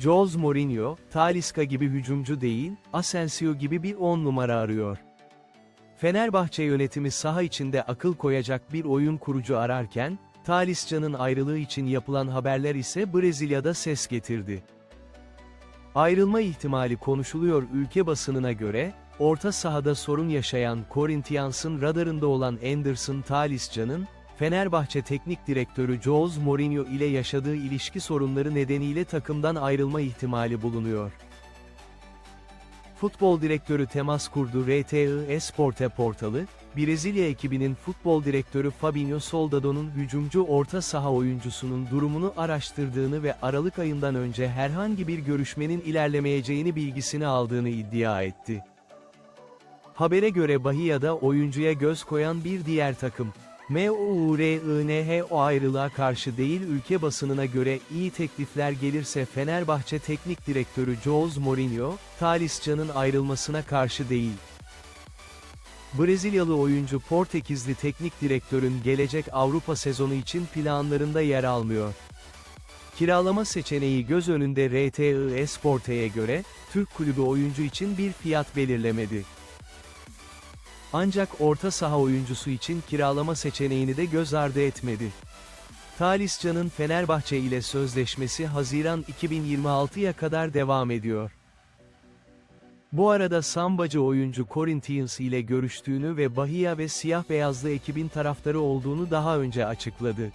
Jose Mourinho, Talisca gibi hücumcu değil, Asensio gibi bir 10 numara arıyor. Fenerbahçe yönetimi saha içinde akıl koyacak bir oyun kurucu ararken, Talisca'nın ayrılığı için yapılan haberler ise Brezilya'da ses getirdi. Ayrılma ihtimali konuşuluyor ülke basınına göre, orta sahada sorun yaşayan Corinthians'ın radarında olan Anderson Talisca'nın, Fenerbahçe Teknik Direktörü Jose Mourinho ile yaşadığı ilişki sorunları nedeniyle takımdan ayrılma ihtimali bulunuyor. Futbol direktörü temas kurdu RTI Esporte portalı, Brezilya ekibinin futbol direktörü Fabinho Soldado'nun hücumcu orta saha oyuncusunun durumunu araştırdığını ve Aralık ayından önce herhangi bir görüşmenin ilerlemeyeceğini bilgisini aldığını iddia etti. Habere göre Bahia'da oyuncuya göz koyan bir diğer takım, MURINHO ayrılığa karşı değil ülke basınına göre iyi teklifler gelirse Fenerbahçe Teknik Direktörü Jose Mourinho, Talisca'nın ayrılmasına karşı değil. Brezilyalı oyuncu Portekizli teknik direktörün gelecek Avrupa sezonu için planlarında yer almıyor. Kiralama seçeneği göz önünde RTI Esporte'ye göre, Türk kulübü oyuncu için bir fiyat belirlemedi. Ancak orta saha oyuncusu için kiralama seçeneğini de göz ardı etmedi. Talisca'nın Fenerbahçe ile sözleşmesi Haziran 2026'ya kadar devam ediyor. Bu arada sambacı oyuncu Corinthians ile görüştüğünü ve Bahia ve siyah beyazlı ekibin taraftarı olduğunu daha önce açıkladı.